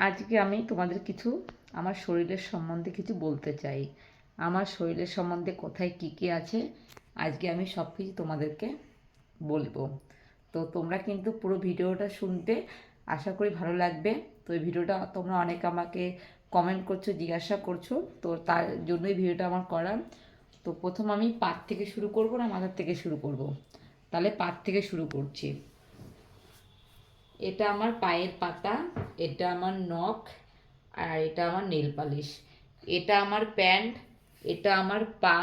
আজকে আমি তোমাদের কিছু আমার শরীরের সম্বন্ধে কিছু বলতে চাই। আমার শরীরের সম্বন্ধে কোথায় কী কী আছে, আজকে আমি সব কিছু তোমাদেরকে বলব। তো তোমরা কিন্তু পুরো ভিডিওটা শুনতে আশা করি ভালো লাগবে। তো এই ভিডিওটা তোমরা অনেক আমাকে কমেন্ট করছ, জিজ্ঞাসা করছ, তো তার জন্যই ভিডিওটা আমার করা। তো প্রথম আমি পাত থেকে শুরু করব না মাথার থেকে শুরু করব? তাহলে পাত থেকে শুরু করছি। এটা আমার পায়ের পাতা, এটা আমার নখ, আর এটা আমার নেল পালিশ এটা আমার প্যান্ট, এটা আমার পা,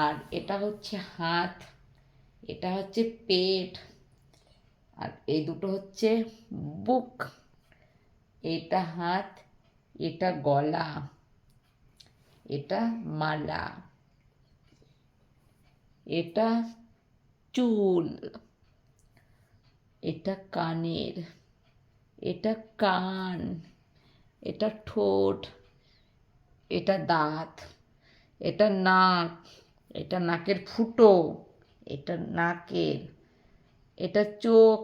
আর এটা হচ্ছে হাত, এটা হচ্ছে পেট, আর এই দুটো হচ্ছে বুক, এটা হাত, এটা গলা, এটা মালা, এটা চুল। এটা কানের, এটা কান, এটা ঠোঁট, এটা দাঁত, এটা নাক, এটা নাকের ফুটো, এটা নাকের, এটা চোখ,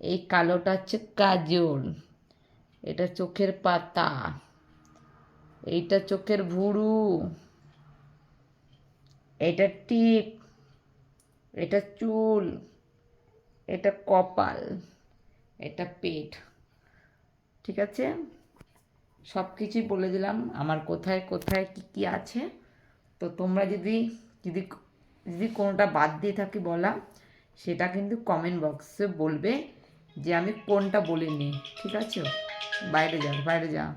এই কালোটা হচ্ছে কাজল, এটা চোখের পাতা, এইটা চোখের ভুরু, এটা টিপ, এটা চুল এটা কপাল, এটা পেট, ঠিক আছে? সব কিছুই বলে দিলাম, আমার কোথায় কোথায়, কী কী আছে? তো তোমরা যদি যদি যদি কোনোটা বাদ দিয়ে থাকি বলা, সেটা কিন্তু কমেন্ট বক্সে বলবে যে আমি কোনটা বলিনি, ঠিক আছে? বাইরে যা বাইরে যা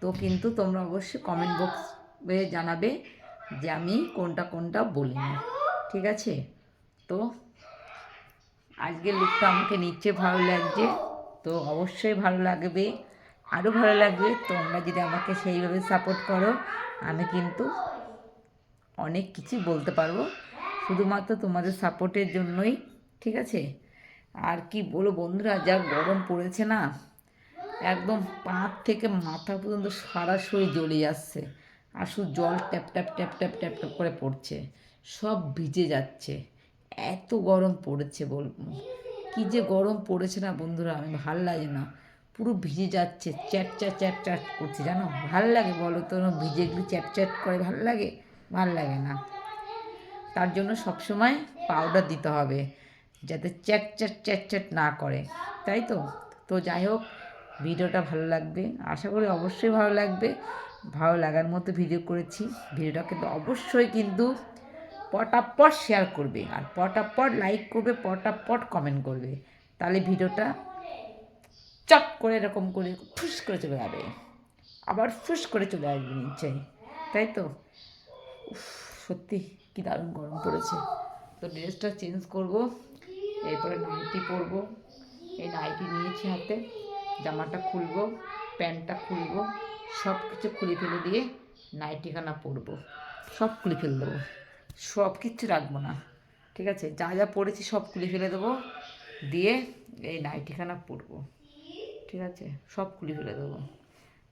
তো কিন্তু তোমরা অবশ্যই কমেন্ট বক্সে জানাবে যে আমি কোনটা কোনটা বলিনি, ঠিক আছে? তো আজকের লুকটা আমাকে নিচে ভালো লাগছে, তো অবশ্যই ভালো লাগবে আরও ভালো লাগবে। তোমরা যদি আমাকে সেইভাবে সাপোর্ট করো, আমি কিন্তু অনেক কিছু বলতে পারব। শুধুমাত্র তোমাদের সাপোর্টের জন্যই, ঠিক আছে? আর কি বলো বন্ধুরা, যা গরম পড়েছে না, একদম পাঁচ থেকে মাথা পর্যন্ত সারা শরীর জ্বলে যাচ্ছে। আর শুধু জল tap tap tap tap tap tap করে পড়ছে, সব ভিজে যাচ্ছে। এত গরম পড়েছে বলব কী যে গরম পড়েছে না বন্ধুরা, আমি ভালো লাগে না। পুরো ভিজে যাচ্ছে, চ্যাট চ্যাট চ্যাট চ্যাট করছে, জানো? ভালো লাগে বলো তো ভিজে গেলে চ্যাট চ্যাট করে ভালো লাগে? ভালো লাগে না। তার জন্য সবসময় পাউডার দিতে হবে, যাতে চ্যাট চ্যাট চ্যাট চ্যাট না করে। তাই তো? তো যাই হোক, ভিডিওটা ভালো লাগবে। আশা করি অবশ্যই ভালো লাগবে। ভালো লাগার মতো ভিডিও করেছি। ভিডিওটা কিন্তু অবশ্যই কিন্তু পটাপট শেয়ার করবে আর পটাপট লাইক করবে, পটাপট কমেন্ট করবে। তাহলে ভিডিওটা চট করে এরকম করে ফুস করে চলে যাবে। আবার ফুস করে চলে আসবে নিচে, তাই তো? সত্যি কি দারুণ গরম পড়েছে। তো ড্রেসটা চেঞ্জ করব, এরপরে নাইটি পরবো। এই নাইটি নিয়েছি হাতে, জামাটা খুলবো, প্যান্টটা খুলবো সব কিছু খুলে ফেলে দিয়ে নাইটিখানা পরবো, সব খুলে ফেলে দেবো। সব কিচ্ছু রাখব না। ঠিক আছে? যা যা পড়েছি সব খুলে ফেলে দেবো। দিয়ে এই নাইটিখানা পরবো। ঠিক আছে? সব খুলে ফেলে দেবো।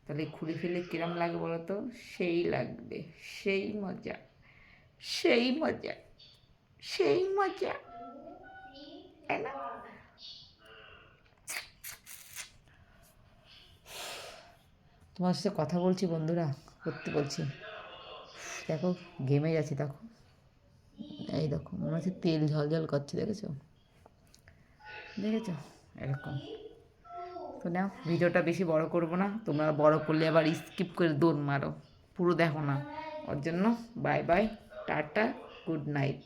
তাহলে খুলে ফেলে কিরম লাগে বলো তো? সেই লাগবে। সেই মজা। সেই মজা। সেই মজা। না? তোমার সাথে কথা বলছি বন্ধুরা করতে বলছি। দেখো গেমে যাচ্ছি, দেখো। এই দেখো, মনে হচ্ছে তেল ঝলঝল করছে, দেখেছ? দেখেছ? এরকম। তো নাও, ভিডিওটা বেশি বড় করব না। তোমরা বড় করলে আবার স্কিপ করে দৌড় মারো। পুরো দেখো না। ওর জন্য bye bye tata good night